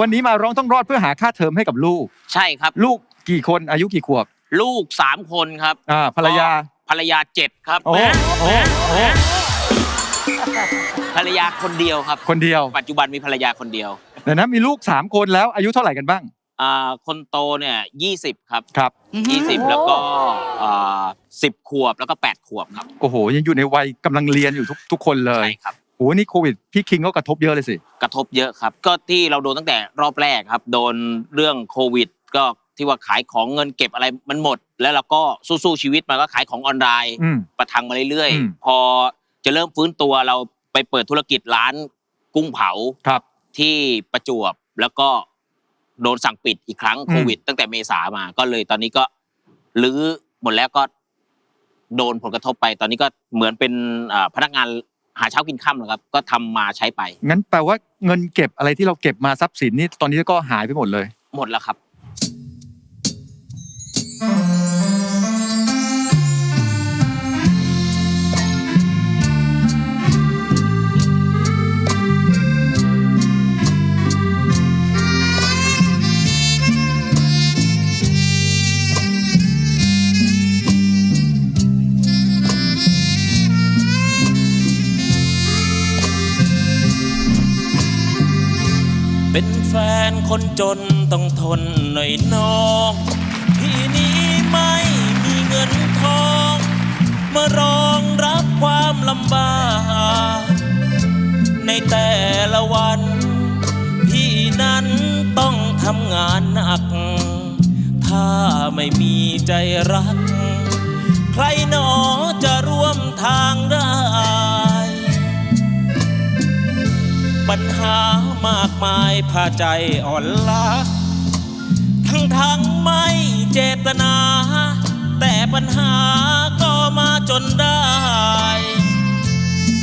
วันนี้มาร้องต้องรอดเพื่อหาค่าเทอมให้กับลูก ใช่ครับ ลูกกี่คนอายุกี่ขวบ ลูกสามคนครับอ่าภรรยา ภรรยาเจ็ดครับโอ้โอ้โอ้ ภรรยาคนเดียวครับ คนเดียว ปัจจุบันมีภรรยาคนเดียวเดี๋ยวนะมีลูกสามคนแล้วอายุเท่าไหร่กันบ้าง อ่าคนโตเนี่ยยี่สิบครับครับ ยี่สิบแล้วก็สิบขวบแล้วก็แปดขวบครับ โอ้โหยังอยู่ในวัยกำลังเรียนอยู่ทุกทุกคนเลย ใช่ครับ โอ้โหนี่โควิดพี่คิงก็กระทบเยอะเลยสิ กระทบเยอะครับ ก็ที่เราโดนตั้งแต่รอบแรกครับ โดนเรื่องโควิด ก็ที่ว่าขายของเงินเก็บอะไรมันหมด แล้วเราก็สู้ๆชีวิตมาก็ขายของออนไลน์ อืม ประทังมาเรื่อยอืม ๆ พอจะเริ่มฟื้นตัวเราไปเปิดธุรกิจร้านกุ้งเผาครับ ที่ประจวบ แล้วก็โดนสั่งปิดอีกครั้งอืม โควิด ตั้งแต่เมษามาก็เลยตอนนี้ก็รื้อหมดแล้วก็โดนผลกระทบไป ตอนนี้ก็เหมือนเป็นอ่าพนักงาน หาเช้ากินค่ำนะครับ ก็ทำมาใช้ไปงั้นแปลว่าเงินเก็บอะไรที่เราเก็บมาทรัพย์สินนี่ตอนนี้ก็หายไปหมดเลย หมดแล้วครับ เป็นแฟนคนจนต้องทนหน่อยน้องพี่นี้ไม่มีเงินทองมารองรับความลำบากในแต่ละวัน พี่นั้นต้องทำงานหนัก ถ้าไม่มีใจรัก ใครหนอจะร่วมทางได้ ปัญหามาก มายพาใจอ่อนล้าทั้งทั้งๆไม่เจตนา แต่ปัญหาก็มาจนได้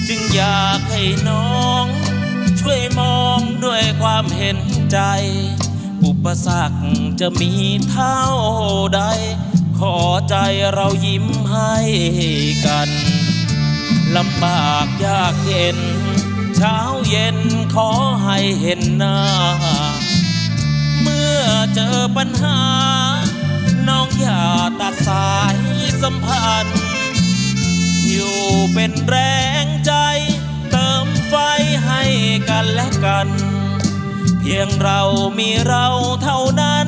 จึงอยากให้น้อง ช่วยมองด้วยความเห็นใจ อุปสรรคจะมีเท่าใด ขอใจเรายิ้มให้กันลำบากยากเย็น เช้าเย็นขอให้เห็นหน้า เมื่อเจอปัญหา น้องอย่าตัดสายสัมพันธ์ อยู่เป็นแรงใจ เติมไฟให้กันและกัน เพียงเรามีเราเท่านั้น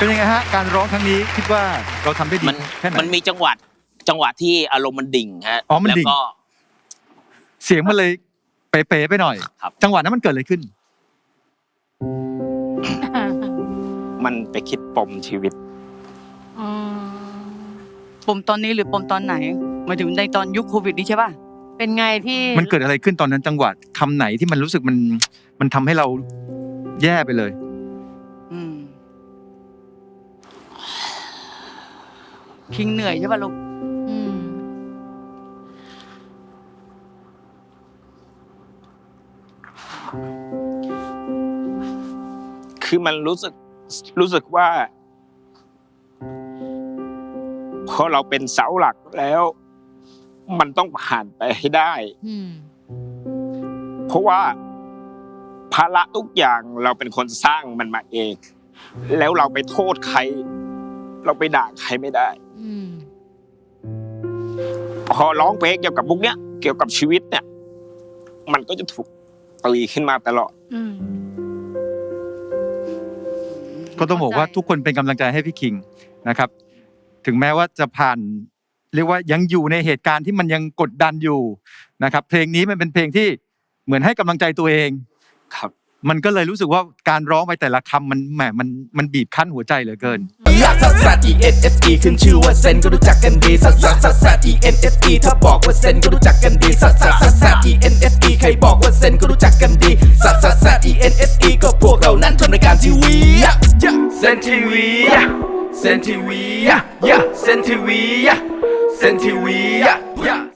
เป็นยังไงฮะการร้องครั้งนี้คิดว่าเราทำได้ดีมันแค่ไหนมันมีจังหวะจังหวะที่อารมณ์มันดิ่งฮะอ๋อมันแล้วดิ่ง ก็ เสียงมันเลยเป๋ๆไปหน่อย ครับ จังหวะนั้นมันเกิดอะไรขึ้น มันไปคิดปมชีวิต อืมปมตอนนี้หรือปมตอนไหนหมายถึงในตอนยุคโควิดนี้ใช่ป่ะ เป็นไงพี่มันเกิดอะไรขึ้นตอนนั้นจังหวะคำไหนที่มันรู้สึกมันมันทำให้เราแย่ไปเลย คิงเหนื่อยใช่ป่ะลูก อืม คือมันรู้สึกรู้สึกว่าพอเราเป็นเสาหลักแล้ว มันต้องผ่านไปให้ได้ อืม เพราะว่าภาระทุกอย่างเราเป็นคนสร้างมันมาเอง แล้วเราไปโทษใคร เราไปด่าใครไม่ได้ อืมพอร้องเพลงเกี่ยวกับพวกเนี้ยเกี่ยวกับชีวิตเนี่ย มันก็จะถูกตีขึ้นมาตลอดอืม ก็ต้องบอกว่าเข้าใจทุกคนเป็นกำลังใจให้พี่คิงนะครับ ถึงแม้ว่าจะผ่าน เรียกว่ายังอยู่ในเหตุการณ์ที่มันยังกดดันอยู่นะครับ เพลงนี้มันเป็นเพลงที่เหมือนให้กำลังใจตัวเอง ครับ มันก็เลยรู้สึกว่าการร้องไปแต่ละคำมันแหมมันมันบีบคั้นหัวใจเหลือเกินลักซัสซัส E N S E ขึ้นชื่อว่าเซนก็รู้จักกันดีซัสซัสซัสซัส E N S E ถ้าบอกว่าเซนก็รู้จักกันดีซัสซัสซัสซัส E N S E ใครบอกว่าเซนก็รู้จักกันดีซัสซัสซัส E N S E ก็พวกเรานั้นทำรายการทีวีเซนทีวีเซนทีวีเซนทีวีเซนทีวี